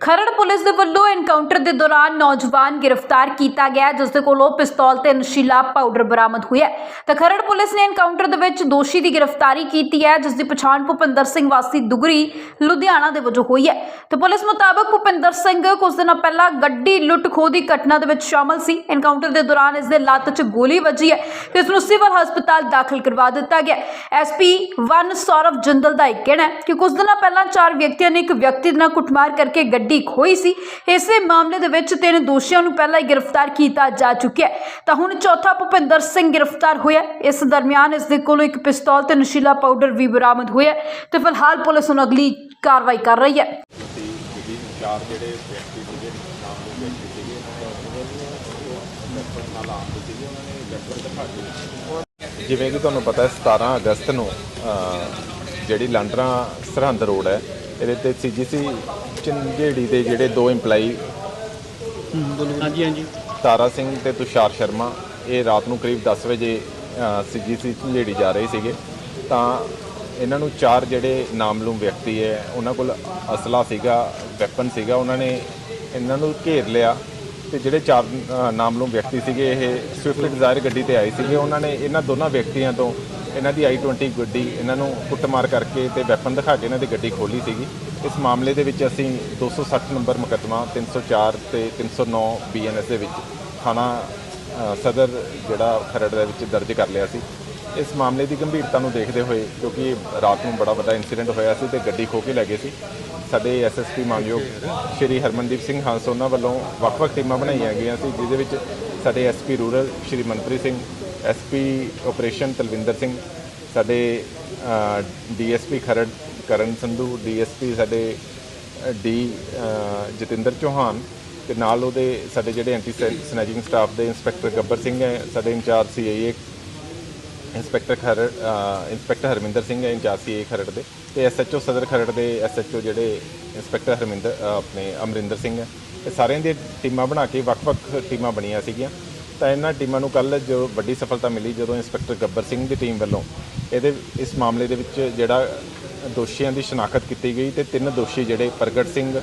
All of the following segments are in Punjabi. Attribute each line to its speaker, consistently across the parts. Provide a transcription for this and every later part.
Speaker 1: ਖਰੜ ਪੁਲਿਸ ਦੇ ਵੱਲੋਂ ਐਨਕਾਊਂਟਰ ਦੇ ਦੌਰਾਨ ਨੌਜਵਾਨ ਗ੍ਰਿਫਤਾਰ ਕੀਤਾ ਗਿਆ ਹੈ, ਜਿਸ ਦੇ ਕੋਲੋਂ ਪਿਸਤੌਲ ਤੇ ਨਸ਼ੀਲਾ ਪਾਊਡਰ ਬਰਾਮਦ ਹੋਇਆ ਤਾਂ ਖਰੜ ਪੁਲਿਸ ਨੇ ਐਨਕਾਊਂਟਰ ਦੇ ਵਿੱਚ ਦੋਸ਼ੀ ਦੀ ਗ੍ਰਿਫਤਾਰੀ ਕੀਤੀ ਹੈ ਜਿਸ ਦੀ ਪਛਾਣ ਭੁਪਿੰਦਰ ਸਿੰਘ ਵਾਸੀ ਦੁਗਰੀ ਲੁਧਿਆਣਾ ਦੇ ਵਜੋਂ ਹੋਈ ਹੈ। ਤੇ ਪੁਲਿਸ ਮੁਤਾਬਕ ਭੁਪਿੰਦਰ ਸਿੰਘ ਕੁਝ ਦਿਨਾਂ ਪਹਿਲਾਂ ਗੱਡੀ ਲੁੱਟ ਖੋਹ ਦੀ ਘਟਨਾ ਦੇ ਵਿੱਚ ਸ਼ਾਮਲ ਸੀ। ਐਨਕਾਊਂਟਰ ਦੇ ਦੌਰਾਨ ਇਸ ਦੇ ਲੱਤ 'ਚ ਗੋਲੀ ਵੱਜੀ ਹੈ ਤੇ ਇਸ ਨੂੰ ਸਿਵਲ ਹਸਪਤਾਲ ਦਾਖਲ ਕਰਵਾ ਦਿੱਤਾ ਗਿਆ ਐਸਪੀ 1 ਸੌਰਵ ਜਿੰਦਲ ਦਾ ਇਹ ਕਹਿਣਾ ਹੈ ਕਿ ਕੁਝ ਦਿਨਾਂ ਪਹਿਲਾਂ ਚਾਰ ਵਿਅਕਤੀਆਂ ਨੇ ਇੱਕ ਵਿਅਕਤੀ ਨਾਲ ਕੁੱਟਮਾਰ ਕਰਕੇ ਗੱਡੀ ਖੋਈ ਸੀ। ਇਸੇ ਮਾਮਲੇ ਦੇ ਵਿੱਚ ਤਿੰਨ ਦੋਸ਼ੀਆਂ ਨੂੰ ਪਹਿਲਾਂ ਹੀ ਗ੍ਰਿਫਤਾਰ ਕੀਤਾ ਜਾ ਚੁੱਕਿਆ ਹੈ। ਤਾਂ ਹੁਣ ਚੌਥਾ ਭੁਪਿੰਦਰ ਸਿੰਘ ਗ੍ਰਿਫਤਾਰ ਹੋਇਆ ਇਸ ਦਰਮਿਆਨ ਇਸ ਦੇ ਕੋਲੋਂ ਇੱਕ ਪਿਸਤੌਲ ਤੇ ਨਸ਼ੀਲਾ ਪਾਊਡਰ ਵੀ ਬਰਾਮਦ ਹੋਇਆ ਤੇ ਫਿਲਹਾਲ ਪੁਲਿਸ ਹੁਣ ਅਗਲੀ ਕਾਰਵਾਈ ਕਰ ਰਹੀ ਹੈ।
Speaker 2: ਚਾਰ ਜਿਹੜੇ ਵਿਅਕਤੀ ਸੀਗੇ ਨਾਮ ਦੇ ਵਿਅਕਤੀ ਸੀਗੇ ਵੈਪਨ ਨਾਲ ਆਉਂਦੇ ਸੀਗੇ ਉਹਨਾਂ ਨੇ ਵੈਪਨ ਦਿਖਾ ਕੇ ਜਿਵੇਂ ਕਿ ਤੁਹਾਨੂੰ ਪਤਾ ਹੈ 17 ਅਗਸਤ ਨੂੰ ਜਿਹੜੀ ਲਾਂਡਰਾ ਸਰਹੰਦ ਰੋਡ ਹੈ ਇਹਦੇ ਤੇ ਸੀਜੀਸੀ ਚੰਗੇੜੀ ਦੇ ਜਿਹੜੇ ਦੋ EMPLOYE
Speaker 3: ਹਾਂਜੀ ਹਾਂਜੀ।
Speaker 2: ਤਾਰਾ ਸਿੰਘ ਤੇ ਤੁਸ਼ਾਰ ਸ਼ਰਮਾ ਇਹ ਰਾਤ ਨੂੰ ਕਰੀਬ 10 ਵਜੇ ਸੀਜੀਸੀ ਝੰਜੇੜੀ ਜਾ ਰਹੇ ਸੀਗੇ। ਤਾਂ ਇਹਨਾਂ ਨੂੰ ਚਾਰ ਜਿਹੜੇ ਨਾਮਲੂਮ ਵਿਅਕਤੀ ਹੈ ਉਹਨਾਂ ਕੋਲ ਅਸਲਾ ਸੀਗਾ ਵੈਪਨ ਸੀਗਾ ਉਹਨਾਂ ਨੇ ਇਹਨਾਂ ਨੂੰ ਘੇਰ ਲਿਆ ਤੇ ਜਿਹੜੇ ਚਾਰ ਨਾਮਲੂਮ ਵਿਅਕਤੀ ਸੀਗੇ ਇਹ ਸਵਿਫਟ ਡਿਜ਼ਾਇਰ ਗੱਡੀ ਤੇ ਆਏ ਸੀਗੇ। ਉਹਨਾਂ ਨੇ ਇਹਨਾਂ ਦੋਨਾਂ ਵਿਅਕਤੀਆਂ ਤੋਂ ਇਹਨਾਂ ਦੀ i20 ਗੱਡੀ ਇਹਨਾਂ ਨੂੰ ਕੁੱਟਮਾਰ ਕਰਕੇ ਤੇ ਵੈਪਨ ਦਿਖਾ ਕੇ ਇਹਨਾਂ ਦੀ ਗੱਡੀ ਖੋਲੀ ਸੀਗੀ। ਇਸ ਮਾਮਲੇ ਦੇ ਵਿੱਚ ਅਸੀਂ 260 ਨੰਬਰ ਮੁਕੱਦਮਾ 304 ਤੇ 309 ਬੀਐਨਐਸ ਦੇ ਵਿੱਚ ਥਾਣਾ ਸਦਰ ਜਿਹੜਾ ਖਰੜ ਦੇ ਵਿੱਚ ਦਰਜ ਕਰ ਲਿਆ ਸੀ। ਇਸ ਮਾਮਲੇ ਦੀ ਗੰਭੀਰਤਾ ਨੂੰ ਦੇਖਦੇ ਹੋਏ ਕਿਉਂਕਿ ਰਾਤ ਨੂੰ ਬੜਾ ਵੱਡਾ ਇਨਸੀਡੈਂਟ ਹੋਇਆ ਸੀ ਤੇ ਗੱਡੀ ਖੋ ਕੇ ਲੈ ਗਏ ਸੀ। ਸਾਡੇ ਐਸਐਸਪੀ ਮਾਨਯੋਗ ਸ਼੍ਰੀ ਹਰਮਨਦੀਪ ਸਿੰਘ ਹੰਸ, ਉਹਨਾਂ ਵੱਲੋਂ ਵੱਖ-ਵੱਖ ਟੀਮਾਂ ਬਣਾਈਆਂ ਗਈਆਂ ਸੀ, ਜਿਹਦੇ ਵਿੱਚ ਸਾਡੇ SP rural Shri Manpreet Singh SP operation Talwinder Singh, ਸਾਡੇ ਡੀਐਸਪੀ ਖਰੜ, ਕਰਨ ਸੰਧੂ, ਡੀਐਸਪੀ ਸਾਡੇ ਡੀ ਜਤਿੰਦਰ ਚੌਹਾਨ ਤੇ ਨਾਲ ਉਹਦੇ ਸਾਡੇ ਜਿਹੜੇ ਐਂਟੀ ਸਨੈਚਿੰਗ ਸਟਾਫ ਦੇ ਇੰਸਪੈਕਟਰ ਗੱਬਰ ਸਿੰਘ ਹੈ, ਸਾਡੇ incharge CIA inspector Kharar inspector Harminder Singh ਹੈ, ਇੰਚਾਰਜ ਸੀਏ ਖਰੜ ਦੇ ਤੇ ਐਸਐਚਓ ਸਦਰ ਖਰੜ ਦੇ ਐਸਐਚਓ ਜਿਹੜੇ ਇੰਸਪੈਕਟਰ ਹਰਮਿੰਦਰ ਆਪਣੇ ਅਮਰਿੰਦਰ ਸਿੰਘ ਹੈ। ਇਹ ਸਾਰਿਆਂ ਦੀਆਂ ਟੀਮਾਂ ਬਣਾ ਕੇ ਵੱਖ-ਵੱਖ ਟੀਮਾਂ ਬਣੀਆਂ ਸੀਗੀਆਂ। ਤਾਂ ਇਹਨਾਂ ਟੀਮਾਂ ਨੂੰ ਕੱਲ ਜੋ ਵੱਡੀ ਸਫਲਤਾ ਮਿਲੀ ਜਦੋਂ ਇੰਸਪੈਕਟਰ ਗੱਬਰ ਸਿੰਘ ਦੀ ਟੀਮ ਵੱਲੋਂ ਇਹਦੇ ਇਸ ਮਾਮਲੇ ਦੇ ਵਿੱਚ ਜਿਹੜਾ ਦੋਸ਼ੀਆਂ ਦੀ ਸ਼ਨਾਖਤ ਕੀਤੀ ਗਈ ਤੇ ਤਿੰਨ ਦੋਸ਼ੀ ਜਿਹੜੇ ਪ੍ਰਗਟ ਸਿੰਘ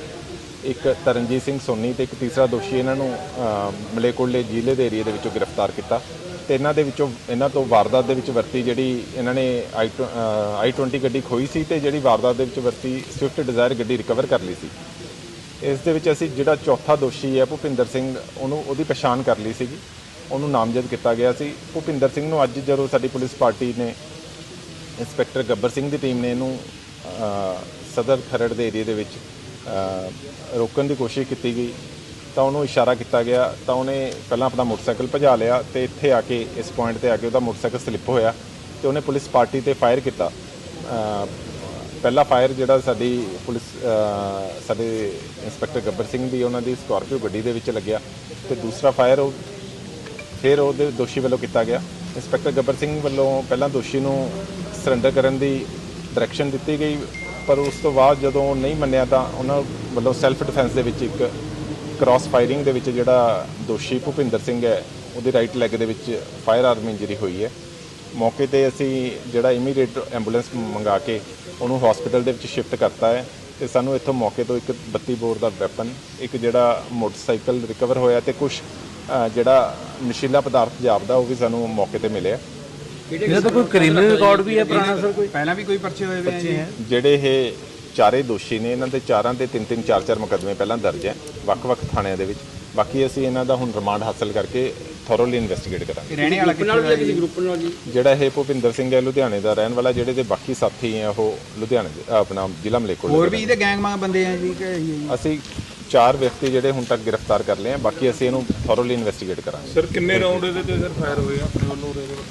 Speaker 2: ਇੱਕ ਤਰਨਜੀਤ ਸਿੰਘ ਸੋਨੀ ਤੇ ਇੱਕ ਤੀਸਰਾ ਦੋਸ਼ੀ ਇਹਨਾਂ ਨੂੰ ਅ, ਮਲੇਕੋਟਲੇ ਜ਼ਿਲ੍ਹੇ ਦੇ ਏਰੀਆ ਦੇ ਵਿੱਚੋਂ ਗ੍ਰਿਫਤਾਰ ਕੀਤਾ। ਤੇ ਇਹਨਾਂ ਦੇ ਵਿੱਚੋਂ ਇਹਨਾਂ ਤੋਂ ਵਾਰਦਾਤ ਦੇ ਵਿੱਚ ਵਰਤੀ ਜਿਹੜੀ ਇਹਨਾਂ ਨੇ ਆਈ ਟਵ- ਆਈ 20 ਗੱਡੀ ਖੋਈ ਸੀ ਤੇ ਜਿਹੜੀ ਵਾਰਦਾਤ ਦੇ ਵਿੱਚ ਵਰਤੀ ਸਵਿਫਟ ਡਿਜ਼ਾਇਰ ਗੱਡੀ ਰਿਕਵਰ ਕਰ ਲਈ ਸੀ। ਇਸ ਦੇ ਵਿੱਚ ਅਸੀਂ ਜਿਹੜਾ ਚੌਥਾ ਦੋਸ਼ੀ ਹੈ ਭੁਪਿੰਦਰ ਸਿੰਘ ਉਹਨੂੰ ਉਹਦੀ ਪਛਾਣ ਕਰ ਲਈ ਸੀਗੀ। ਉਹਨੂੰ ਨਾਮਜ਼ਦ ਕੀਤਾ ਗਿਆ ਸੀ। ਭੁਪਿੰਦਰ ਸਿੰਘ ਨੂੰ ਅੱਜ ਜਦੋਂ ਸਾਡੀ ਪੁਲਿਸ ਪਾਰਟੀ ਨੇ ਇੰਸਪੈਕਟਰ ਗੱਬਰ ਸਿੰਘ ਦੀ ਟੀਮ ਨੇ ਇਹਨੂੰ ਸਦਰ ਖਰੜ ਦੇ ਏਰੀਆ ਦੇ ਵਿੱਚ ਰੋਕਣ ਦੀ ਕੋਸ਼ਿਸ਼ ਕੀਤੀ ਗਈ, ਤਾਂ ਉਹਨੂੰ ਇਸ਼ਾਰਾ ਕੀਤਾ ਗਿਆ। ਤਾਂ ਉਹਨੇ ਪਹਿਲਾਂ ਆਪਣਾ ਮੋਟਰਸਾਈਕਲ ਭਜਾ ਲਿਆ ਤੇ ਇੱਥੇ ਆ ਕੇ, ਇਸ ਪੁਆਇੰਟ ਤੇ ਆ ਕੇ ਉਹਦਾ ਮੋਟਰਸਾਈਕਲ ਸਲਿੱਪ ਹੋਇਆ ਤੇ ਉਹਨੇ ਪੁਲਿਸ ਪਾਰਟੀ ਤੇ ਫਾਇਰ ਕੀਤਾ। ਪਹਿਲਾ ਫਾਇਰ ਜਿਹੜਾ ਸਾਡੀ ਪੁਲਿਸ ਸਾਡੇ ਇੰਸਪੈਕਟਰ ਗੱਬਰ ਸਿੰਘ ਦੀ, ਉਹਨਾਂ ਦੀ ਸਕਾਰਪੀਓ ਗੱਡੀ ਦੇ ਵਿੱਚ ਲੱਗਿਆ ਤੇ ਦੂਸਰਾ ਫਾਇਰ ਉਹ ਫਿਰ ਉਹਦੇ ਦੋਸ਼ੀ ਵੱਲੋਂ ਕੀਤਾ ਗਿਆ। ਇੰਸਪੈਕਟਰ ਗੱਬਰ ਸਿੰਘ ਵੱਲੋਂ ਪਹਿਲਾਂ ਦੋਸ਼ੀ ਨੂੰ ਸਰੈਂਡਰ ਕਰਨ ਦੀ ਡਾਇਰੈਕਸ਼ਨ ਦਿੱਤੀ ਗਈ, ਪਰ ਉਸ ਤੋਂ ਬਾਅਦ ਜਦੋਂ ਉਹ ਨਹੀਂ ਮੰਨਿਆ ਤਾਂ ਉਹਨਾਂ ਵੱਲੋਂ ਸੈਲਫ ਡਿਫੈਂਸ ਦੇ ਵਿੱਚ ਇੱਕ ਕ੍ਰਾਸ ਫਾਇਰਿੰਗ ਦੇ ਵਿੱਚ ਜਿਹੜਾ ਦੋਸ਼ੀ ਭੁਪਿੰਦਰ ਸਿੰਘ ਹੈ, ਉਹਦੀ ਰਾਈਟ ਲੈਗ ਦੇ ਵਿੱਚ ਫਾਇਰ ਆਰਮ ਇੰਜਰੀ ਹੋਈ ਹੈ। ਮੌਕੇ ਤੇ ਅਸੀਂ ਜਿਹੜਾ ਇਮੀਡੀਏਟ ਐਂਬੂਲੈਂਸ ਮੰਗਾ ਕੇ ਉਹਨੂੰ ਹਸਪੀਟਲ ਦੇ ਵਿੱਚ ਸ਼ਿਫਟ ਕਰਤਾ ਹੈ ਤੇ ਸਾਨੂੰ ਇੱਥੋਂ ਮੌਕੇ ਤੋਂ ਇੱਕ 32 ਬੋਰ ਦਾ ਵੈਪਨ ਇੱਕ ਜਿਹੜਾ ਮੋਟਰਸਾਈਕਲ ਰਿਕਵਰ ਹੋਇਆ ਤੇ ਕੁਝ ਜਿਹੜਾ ਨਸ਼ੀਲਾ ਪਦਾਰਥ ਜਾਪਦਾ ਉਹ ਵੀ ਸਾਨੂੰ ਮੌਕੇ ਤੇ ਮਿਲਿਆ।
Speaker 3: ਇਹਦਾ ਤਾਂ ਕੋਈ ਕ੍ਰਿਮੀਨਲ ਰਿਕਾਰਡ ਵੀ ਹੈ ਪੁਰਾਣਾ ਸਰ ਕੋਈ?
Speaker 4: ਪਹਿਲਾਂ ਵੀ ਕੋਈ ਪਰਚੇ ਹੋਏ ਹੋਏ ਹੈ।
Speaker 2: ਜਿਹੜੇ ਇਹ ਚਾਰੇ ਦੋਸ਼ੀ ਨੇ ਇਹਨਾਂ ਦੇ ਚਾਰਾਂ ਦੇ ਤਿੰਨ ਤਿੰਨ ਚਾਰ ਚਾਰ ਮੁਕੱਦਮੇ ਪਹਿਲਾਂ ਦਰਜ ਹੈ ਵੱਖ-ਵੱਖ ਥਾਣਿਆਂ ਦੇ ਵਿੱਚ। ਬਾਕੀ ਅਸੀਂ ਇਹਨਾਂ ਦਾ ਹੁਣ ਰਿਮਾਂਡ ਹਾਸਲ ਕਰਕੇ ਥੋਰੋਲੀ ਇਨਵੈਸਟੀਗੇਟ ਕਰਾਂਗੇ।
Speaker 4: ਰਹਿਣੇ ਵਾਲਾ ਕਿੱਥੋਂ ਦਾ ਜੀ?
Speaker 3: ਗਰੁੱਪ ਨਾਲ ਜੀ?
Speaker 2: ਜਿਹੜਾ ਇਹ ਭੁਪਿੰਦਰ ਸਿੰਘ ਹੈ ਲੁਧਿਆਣੇ ਦਾ ਰਹਿਣ ਵਾਲਾ ਜਿਹੜੇ ਦੇ ਬਾਕੀ ਸਾਥੀ ਹੈ ਉਹ ਲੁਧਿਆਣੇ ਆਪਣਾ ਜ਼ਿਲ੍ਹਾ ਮਲੇਕੋਟਲਾ
Speaker 4: ਹੋਰ ਵੀ ਇਹਦੇ ਗੈਂਗ ਮੰਗ ਬੰਦੇ ਆ ਜੀ?
Speaker 2: ਅਸੀਂ ਚਾਰ ਵਿਅਕਤੀ ਜਿਹੜੇ ਹੁਣ ਤੱਕ ਗ੍ਰਿਫਤਾਰ ਕਰ ਲਏ ਆ ਬਾਕੀ ਅਸੀਂ ਇਹਨੂੰ ਥੋਰੋਲੀ ਇਨਵੈਸਟੀਗੇਟ ਕਰਾਂਗੇ।
Speaker 5: ਸਰ ਕਿੰਨੇ ਰਾਉਂਡ ਇਹਦੇ ਤੇ ਸਰ ਫਾਇਰ ਹੋਏ ਆ? ਆਪਣੇ ਵੱਲੋਂ ਉਹਦੇ ਵੱਲੋਂ?